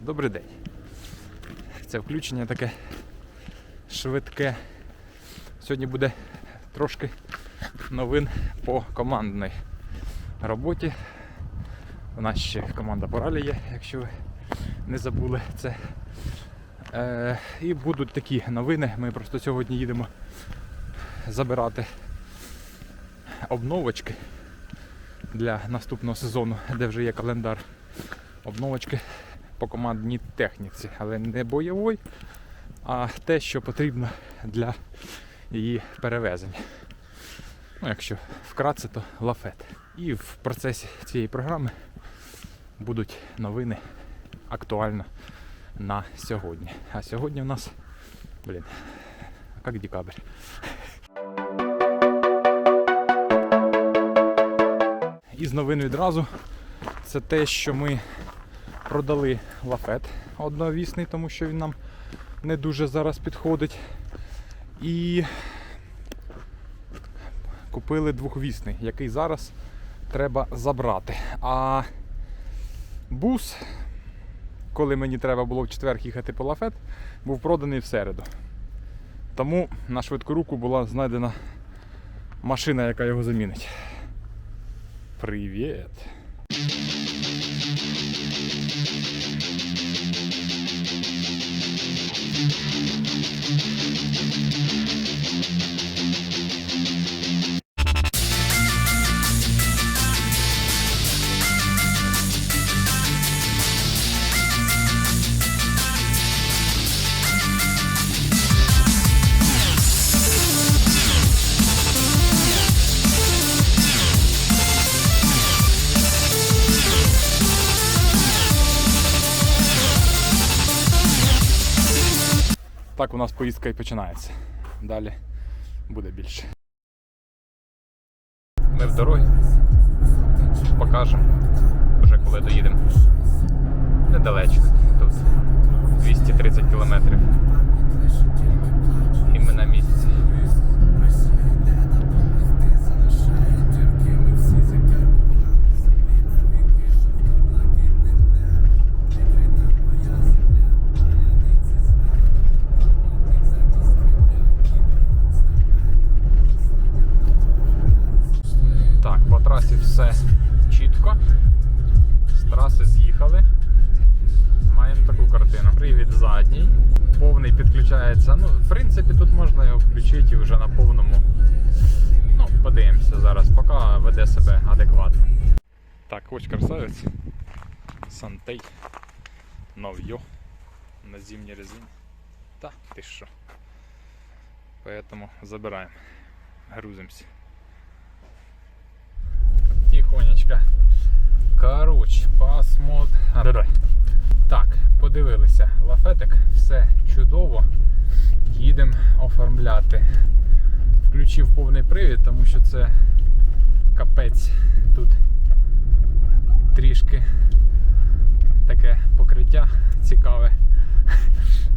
Добрий день. Це включення таке швидке. Сьогодні буде трошки новин по командній роботі. У нас ще команда Поралі є, якщо ви не забули це. Е, і будуть такі новини. Ми просто сьогодні їдемо забирати обновочки для наступного сезону, де вже є календар. Обновочки по командній техніці, але не бойовий, а те, що потрібно для її перевезення. Ну, якщо вкратце, то лафет. І в процесі цієї програми будуть новини актуально на сьогодні. А сьогодні у нас, блін, як декабрь. І з новин відразу це те, що ми продали лафет одновісний, тому що він нам не дуже зараз підходить. І купили двохвісний, який зараз треба забрати. А бус, коли мені треба було в четвер їхати по лафет, був проданий в середу. Тому на швидку руку була знайдена машина, яка його замінить. Привіт! Так у нас поїздка і починається. Далі буде більше. Ми в дорозі. Покажемо вже коли доїдемо. Недалечко. Тут 230 кілометрів. Трасі все чітко. З траси з'їхали. Маємо таку картину. Привід задній. Повний підключається. Ну, в принципі, тут можна його включити і вже на повному. Ну, подивимося зараз, поки веде себе адекватно. Так, ось красавець. Сантей. Нов'йо. На зимній резині. Та, ти що. Поэтому забираємо. Грузимося. Тихонечко. Коротше, посмотр. Так, подивилися. Лафетик, все чудово. Їдемо оформляти. Включив повний привід, тому що це капець тут трішки таке покриття цікаве.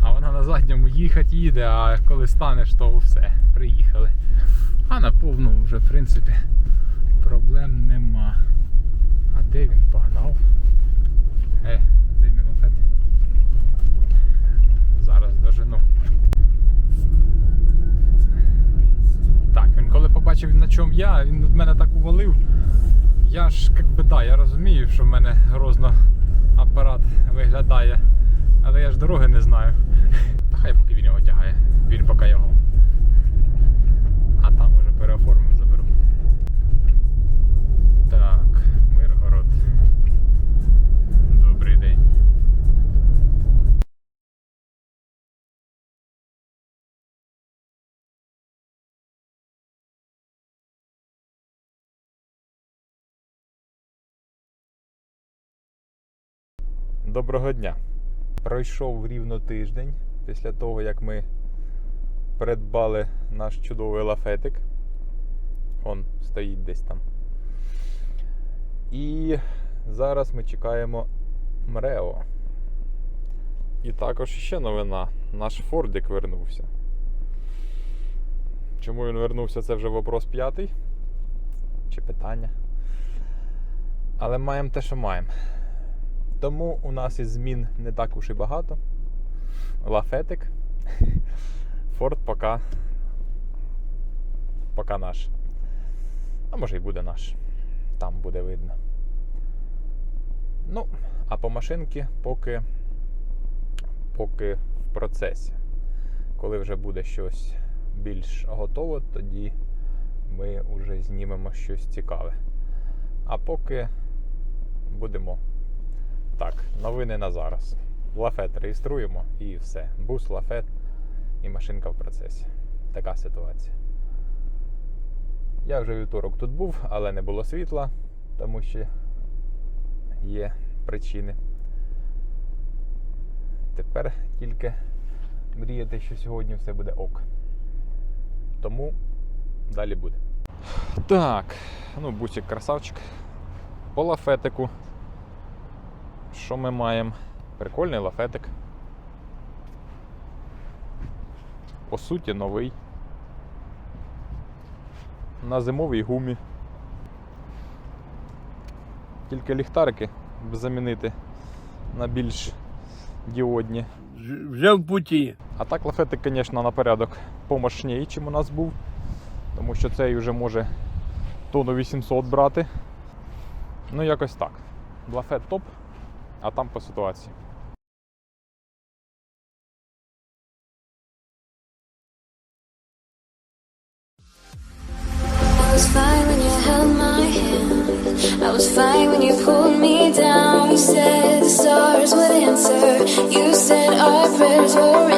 А вона на задньому їхати їде, а коли станеш, то все, приїхали. А на повному вже, в принципі, проблем нема. А де він погнав? Е, де мій лафет? Зараз дожену. Так, він коли побачив на чому я, він від мене так увалив. Я ж як би да, я розумію, що в мене грозно апарат виглядає. Доброго дня. Пройшов рівно тиждень після того, як ми придбали наш чудовий лафетик. Он стоїть десь там. І зараз ми чекаємо Мрео. І також ще новина. Наш Фордик вернувся. Чому він вернувся, це вже вопрос п'ятий. Чи питання. Але маємо те, що маємо. Тому у нас із змін не так уж і багато. Лафетик. Форд поки. Поки наш. А може і буде наш. Там буде видно. Ну, а по машинки поки, поки в процесі. Коли вже буде щось більш готове, тоді ми вже знімемо щось цікаве. А поки будемо так, новини на зараз. Лафет реєструємо і все. Бус, лафет і машинка в процесі. Така ситуація. Я вже вівторок тут був, але не було світла, тому що є причини. Тепер тільки мріяти, що сьогодні все буде ок. Тому далі буде. Так, ну, бусик красавчик. По лафетику. Що ми маємо? Прикольний лафетик. По суті, новий. На зимовій гумі. Тільки ліхтарики замінити на більш діодні. Вже в путі. А так лафетик, звісно, на порядок помощній, чим у нас був. Тому що цей вже може тонну 800 брати. Ну, якось так. Лафет топ, а там по ситуації. I was fine when you held my hand. I was fine when you pulled me down. You said the stars would answer. You said our prayers were